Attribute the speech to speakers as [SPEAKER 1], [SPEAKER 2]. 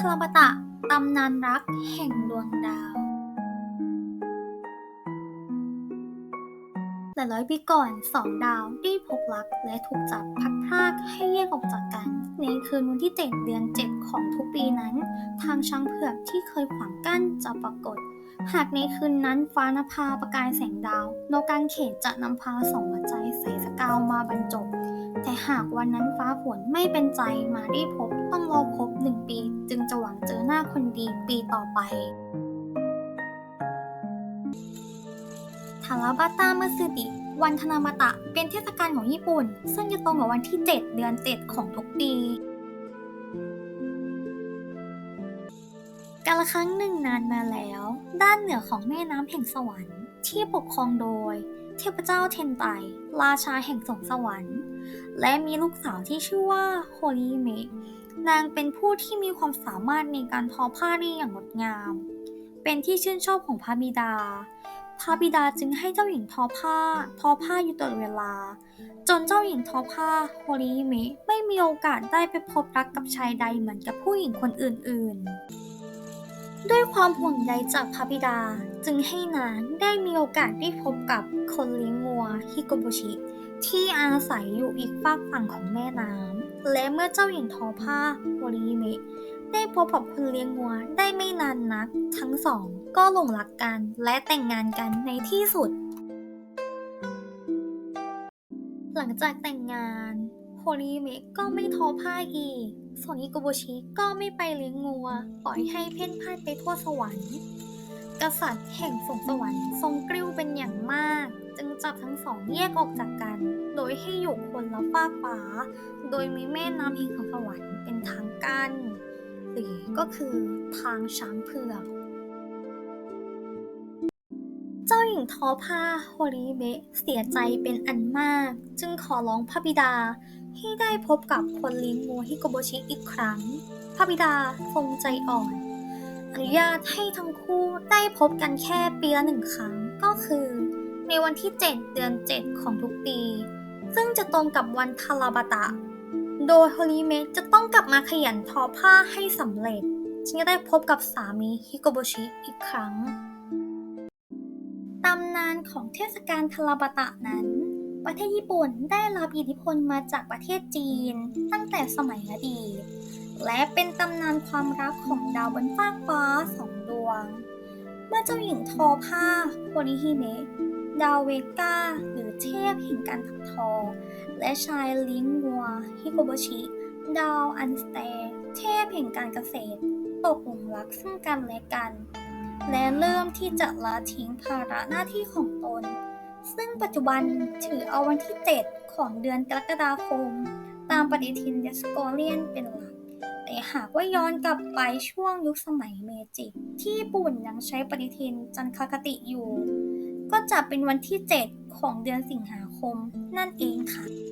[SPEAKER 1] พลบตะตำนานรักแห่งดวงดาว หลายร้อยปีก่อนสองดาวได้พบรักและถูกจับพัดพรากให้แยกออกจากกัน ในคืนวันที่7เดือน7ของทุกปีนั้น ทางช้างเผือกที่เคยขวางกั้นจะปรากฏ หากในคืนนั้นฟ้านภาประกายแสงดาวนกกางเขนจะนำพาสองหัวใจใส่สกาวมาบรรจบ แต่หากวันนั้นฟ้าฝนไม่เป็นใจมาได้พบต้องรอครบหนึ่งปี จึงจะหวังเจอหน้าคนดีปีต่อไปทาราบาตาเมอร์ซดิวันธนาบตะเป็นเทศกาลของญี่ปุ่น ซึ่งจะตรงกับวันที่ 7 เดือน 7 ของทุกปีกาลครั้งหนึ่งนานมาแล้ว ด้านเหนือของแม่น้ำแห่งสวรรค์ที่ปกครองโดย เทพเจ้าเทนไต ราชาแห่งสงสวรรค์ และมีลูกสาวที่ชื่อว่าโฮริเมะนางเป็นผู้ที่มีความสามารถในการทอผ้าได้อย่างงดงาม เป็นที่ชื่นชอบของพระบิดา พระบิดาจึงให้เจ้าหญิงทอผ้า ทอผ้าอยู่ตลอดเวลา จนเจ้าหญิงทอผ้าโฮริเมะไม่มีโอกาสได้ไปพบรักกับชายใดเหมือนกับผู้หญิงคนอื่นๆ ด้วยความห่วงใยจากพระบิดาจึงให้นางได้มีโอกาสได้พบกับคนเลี้ยงงัวฮิโกโบชิ ที่อาศัยอยู่อีกฝากฝั่งของแม่น้ำและเมื่อเจ้าหญิงทอผ้าโฮริเมะได้พบกับคนเลี้ยงงัวได้ไม่นานนัก ทั้งสองก็หลงรักกันและแต่งงานกันในที่สุด หลังจากแต่งงานโฮริเมะก็ไม่ทอผ้าอีก ส่วนอิโกโบชิก็ไม่ไปเลี้ยงงัว ปล่อยให้เพ่นพ่านไปทั่วสวรรค์ กษัตริย์แห่งสวงสวรรค์ทรงกริ้วเป็นอย่างมาก จึงจับทั้งสองแยกออกจากกัน โดยให้อยู่คนละฟากฟ้า โดยมีแม่น้ำแห่งสวรรค์เป็นทางกั้นหรือก็คือทางช้างเผือกเจ้าหญิงทอผ้าโฮริเมะเสียใจเป็นอันมาก จึงขอร้องพระบิดา ให้ได้พบกับคนเลี้ยงงัวฮิโกโบชิอีกครั้ง พระบิดาทรงใจอ่อน อนุญาตให้ทั้งคู่ได้พบกันแค่ปีละหนึ่งครั้งก็คือ ในวันที่ 7 เดือน 7 ของทุกปี ซึ่งจะตรงกับวันทาราบาตะ โดยโฮริเมะจะต้องกลับมาขยันทอผ้าให้สำเร็จจึงจะได้พบกับสามีฮิโกโบชิอีกครั้ง ตำนานของเทศกาลทาราบาตะนั้น ประเทศญี่ปุ่นได้รับอิทธิพลมาจากประเทศจีน ตั้งแต่สมัยอดีต และเป็นตำนานความรักของดาวบนฟากฟ้าสองดวง เมื่อเจ้าหญิงทอผ้าโคริฮิเมะดาวเวก้าหรือเทพแห่งการถักทอ และชายลิงวัวฮิโกโบชิ ดาวอันสเตเทพแห่งการเกษตร ตกหลุมรักซึ่งกันและกัน และเริ่มที่จะละทิ้งภาระหน้าที่ของตน ซึ่งปัจจุบันถือเอาวันที่ 7 ของเดือนกรกฎาคม ตามปฏิทินเดสโกเลียนเป็นหลัก แต่หากว่าย้อนกลับไปช่วงยุคสมัยเมจิที่ญี่ปุ่นยังใช้ปฏิทินจันทรคติอยู่ ก็จะเป็นวันที่ 7 ของเดือนสิงหาคมนั่นเองค่ะ